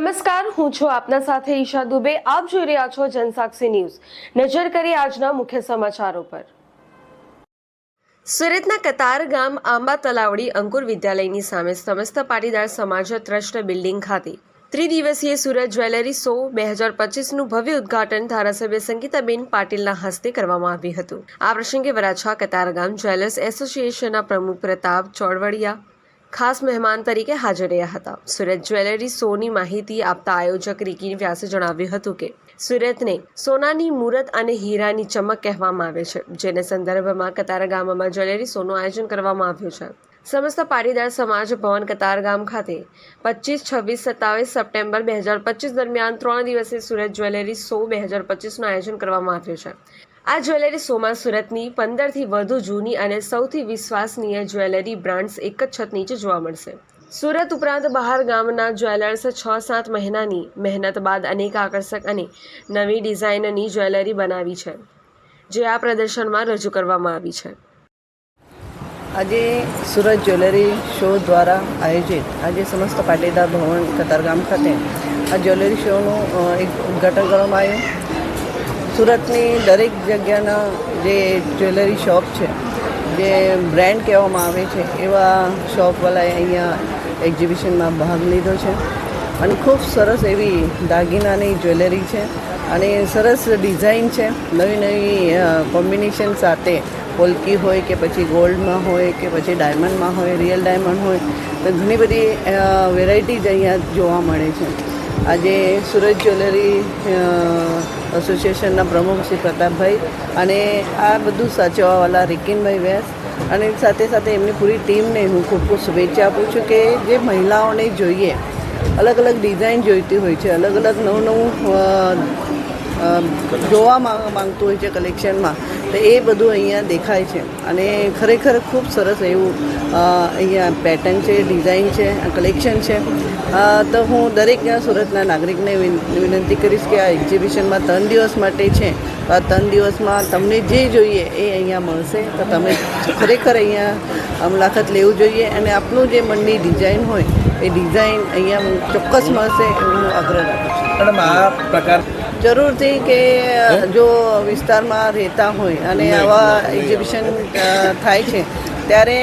નમસ્કાર, હું છું આપના સાથે ઈશા દુબે. આપ જોઈ રહ્યા છો જનસાક્ષી ન્યૂઝ. નજર કરી આજના મુખ્ય સમાચારો પર. સુરતના કતાર ગામ આંબા તલાવડી અંકુર વિદ્યાલયની સામે સમસ્ત પાટીદાર સમાજ ટ્રસ્ટ બિલ્ડિંગ ખાતે ત્રિદિવસીય સુરત જ્વેલરી શો બે હજાર પચીસનું ભવ્ય ઉદ્ઘાટન ધારાસભ્ય સંગીતાબેન પાટીલના હસ્તે કરવામાં આવ્યું હતું. આ પ્રસંગે વરાછા કતારગામ જ્વેલર્સ એસોસિએશનના પ્રમુખ પ્રતાપ ચોડવડિયા ખાસ મહેમાન તરીકે હાજર રહ્યા હતા. સુરત જ્વેલરી શોની માહિતી આપતા આયોજક રિકી વ્યાસે જણાવ્યું હતું કે, સુરતને સોનાની મૂરત અને હીરાની ચમક કહેવામાં આવે છે, જેને સંદર્ભમાં કતારગામમાં જ્વેલરી શોનું આયોજન કરવામાં આવ્યું છે. સમસ્ત પાટીદાર સમાજ ભવન કતારગામ ખાતે પચીસ, છવ્વીસ, સત્તાવીસ સપ્ટેમ્બર બે હજાર પચીસ દરમિયાન ત્રણ દિવસીય સુરત જ્વેલરી શો બે હજાર પચીસનું આયોજન કરવામાં આવ્યું છે. આ જ્વેલરી શોમાં સુરતની પંદરથી વધુ જૂની અને સૌથી વિશ્વાસનીય જ્વેલરી બ્રાન્ડ્સ એક જ છત નીચે જોવા મળશે. સુરત ઉપરાંત બહાર ગામના જ્વેલર્સ છ સાત મહિનાની મહેનત બાદ અનેક આકર્ષક અને નવી ડિઝાઇનની જ્વેલરી બનાવી છે, જે આ પ્રદર્શનમાં રજૂ કરવામાં આવી છે. આજે સુરત જ્વેલરી શો દ્વારા આયોજિત આજે સમસ્ત પાટીદાર ભવન કતારગામ ખાતે આ જ્વેલરી શોનું એક ઉદઘાટન કરવામાં આવ્યું. સુરતની દરેક જગ્યાના જે જ્વેલરી શોપ છે, જે બ્રાન્ડ કહેવામાં આવે છે, એવા શોપવાળાએ અહીંયા એક્ઝિબિશનમાં ભાગ લીધો છે. અને ખૂબ સરસ એવી દાગીનાની જ્વેલરી છે અને સરસ ડિઝાઇન છે. નવી નવી કોમ્બિનેશન સાથે પોલકી હોય કે પછી ગોલ્ડમાં હોય કે પછી ડાયમંડમાં હોય, રિયલ ડાયમંડ હોય, તો ઘણી બધી વેરાયટીઝ અહીંયા જોવા મળે છે. આજે સુરત જ્વેલરી એસોસિએશનના પ્રમુખ શ્રી પ્રતાપભાઈ અને આ બધું સાચવવાવાળા રિકિનભાઈ વ્યાસ. અને સાથે સાથે એમની પૂરી ટીમને હું ખૂબ ખૂબ શુભેચ્છા આપું છું કે જે મહિલાઓને જોઈએ, અલગ અલગ ડિઝાઇન જોઈતી હોય છે, અલગ અલગ નવું નવું જોવા માંગ- માંગતું હોય છે કલેક્શનમાં તો એ બધું અહીંયા દેખાય છે. અને ખરેખર ખૂબ સરસ એવું અહીંયા પેટર્ન છે ડિઝાઇન છે કલેક્શન છે. તો હું દરેક સુરતના નાગરિકને વિનંતી કરીશ કે આ એક્ઝિબિશનમાં ત્રણ દિવસ માટે છે. તો આ ત્રણ દિવસમાં તમને જે જોઈએ એ અહીંયા મળશે. તો તમે ખરેખર અહીંયા મુલાકાત લેવું જોઈએ. અને આપણું જે મનની ડિઝાઇન હોય, એ ડિઝાઇન અહીંયા ચોક્કસ મળશે એવું આગ્રહ રાખું છું. આ પ્રકાર જરૂરથી કે જો વિસ્તારમાં રહેતા હોય અને આવા એક્ઝિબિશન થાય છે ત્યારે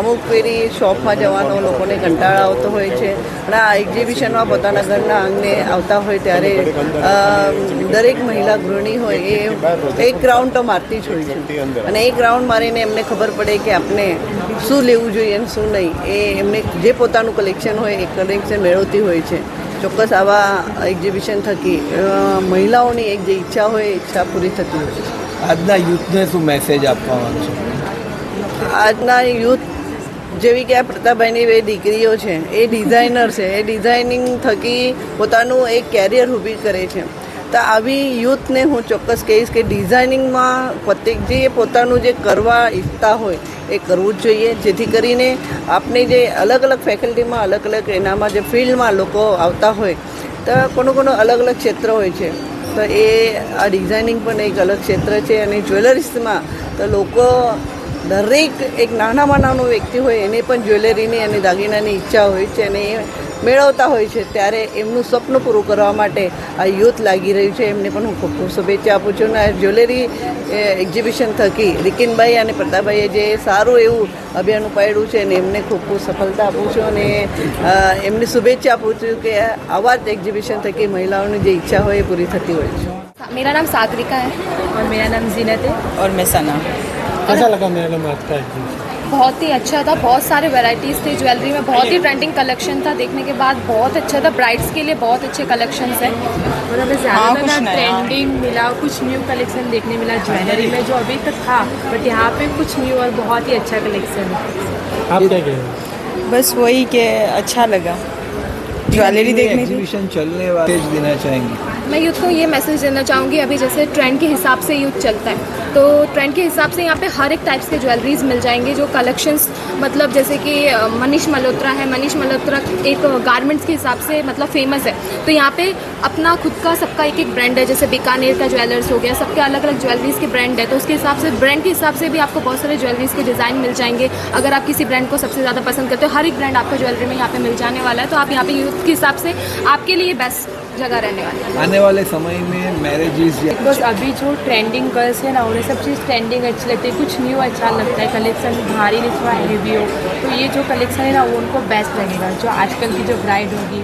અમુક ફેરી શોપમાં જવાનો લોકોને કંટાળો આવતો હોય છે. અને આ એક્ઝિબિશનમાં પોતાના ઘરના આંગણે આવતા હોય ત્યારે દરેક મહિલા ગૃહિણી હોય એ એક રાઉન્ડ તો મારતી જ હોય છે. અને એક રાઉન્ડ મારીને એમને ખબર પડે કે આપણે શું લેવું જોઈએ અને શું નહીં. એ એમને જે પોતાનું કલેક્શન હોય એ કલેક્શન મેળવતી હોય છે. ચોક્કસ આવા એક્ઝિબિશન થકી મહિલાઓની એક જે ઈચ્છા હોય એ ઈચ્છા પૂરી થતી હોય છે. આજના યુથને શું મેસેજ આપવાનો છે? આજના યુથ જેવી કે આ પ્રતાપભાઈની બે દીકરીઓ છે એ ડિઝાઇનર છે. એ ડિઝાઇનિંગ થકી પોતાનું એક કેરિયર ઊભી કરે છે. તો આવી યુથને હું ચોક્કસ કહીશ કે ડિઝાઇનિંગમાં પ્રત્યેક જે પોતાનું જે કરવા ઈચ્છતા હોય એ કરવું જ જોઈએ. જેથી કરીને આપણે જે અલગ અલગ ફેકલ્ટીમાં અલગ અલગ એનામાં જે ફિલ્ડમાં લોકો આવતા હોય, તો કોનું કોનું અલગ અલગ ક્ષેત્ર હોય છે. તો એ આ ડિઝાઇનિંગ પણ એક અલગ ક્ષેત્ર છે અને જ્વેલરીસમાં તો લોકો દરેક એક નાનામાં નાનો વ્યક્તિ હોય, એને પણ જ્વેલરીની અને દાગીનાની ઈચ્છા હોય છે અને એ મેળવતા હોય છે, ત્યારે એમનું સ્વપ્ન પૂરું કરવા માટે આ યુથ લાગી રહ્યું છે. એમને પણ હું ખૂબ ખૂબ શુભેચ્છા આપું છું. અને આ જ્વેલરી એક્ઝિબિશન થકી રિકિનભાઈ અને પ્રતાપભાઈએ જે સારું એવું અભિયાન ઉપાડ્યું છે અને એમને ખૂબ ખૂબ સફળતા આપું છું અને એમને શુભેચ્છા આપું છું કે આવા જ એક્ઝિબિશન થકી મહિલાઓની જે ઈચ્છા હોય એ પૂરી થતી હોય છે. मेरा नाम सागरिका है। और मेरा नाम जीनत है। और मैं सना। कैसा लगा मेरा आज का बहुत ही अच्छा था। बहुत सारे वैरायटीज़ थे ज्वेलरी में। बहुत ही ट्रेंडिंग कलेक्शन था देखने के बाद। बहुत अच्छा था। ब्राइड्स के लिए बहुत अच्छे कलेक्शन है। हाँ, ज़्यादा ना ट्रेंडिंग मिला कुछ न्यू कलेक्शन देखने मिला ज्वेलरी में जो अभी तक था। बट यहाँ पे कुछ न्यू और बहुत ही अच्छा कलेक्शन है। आप क्या कह बस वही के अच्छा लगा। ज्वेलरी देखने चलने वाले देना चाहेंगे। मैं यूथ को ये मैसेज देना चाहूँगी अभी, जैसे ट्रेंड के हिसाब से यूथ चलता है। तो ट्रेंड के हिसाब से यहाँ पे हर एक टाइप्स के ज्वेलरीज मिल जाएँगे, जो कलेक्शंस मतलब जैसे कि मनीष मल्होत्रा है। मनीष मल्होत्रा एक गारमेंट्स के हिसाब से मतलब फ़ेमस है। तो यहाँ पे अपना खुद का सबका एक एक ब्रांड है, जैसे बीकानेर का ज्वेलर्स हो गया, सबके अलग अलग ज्वेलरीज के ब्रांड है। तो उसके हिसाब से ब्रांड के हिसाब से भी आपको बहुत सारे ज्वेलरीज के डिज़ाइन मिल जाएँगे। अगर आप किसी ब्रांड को सबसे ज़्यादा पसंद करते हो, हर एक ब्रांड आपको ज्वेलरी में यहाँ पे मिल जाने वाला है। तो आप यहाँ पे यूथ के हिसाब से आपके लिए बेस्ट जगह रहने वाली है। आने वाले समय में मैरिजेस बिकॉज़ बस अभी जो ट्रेंडिंग गर्ल्स है ना उन्हें सब चीज़ ट्रेंडिंग अच्छी लगती है। कुछ न्यू अच्छा लगता है। कलेक्शन भारी नहीं थोड़ा हैवी हो तो ये जो कलेक्शन है ना वो उनको बेस्ट लगेगा। जो आजकल की जो ब्राइड होगी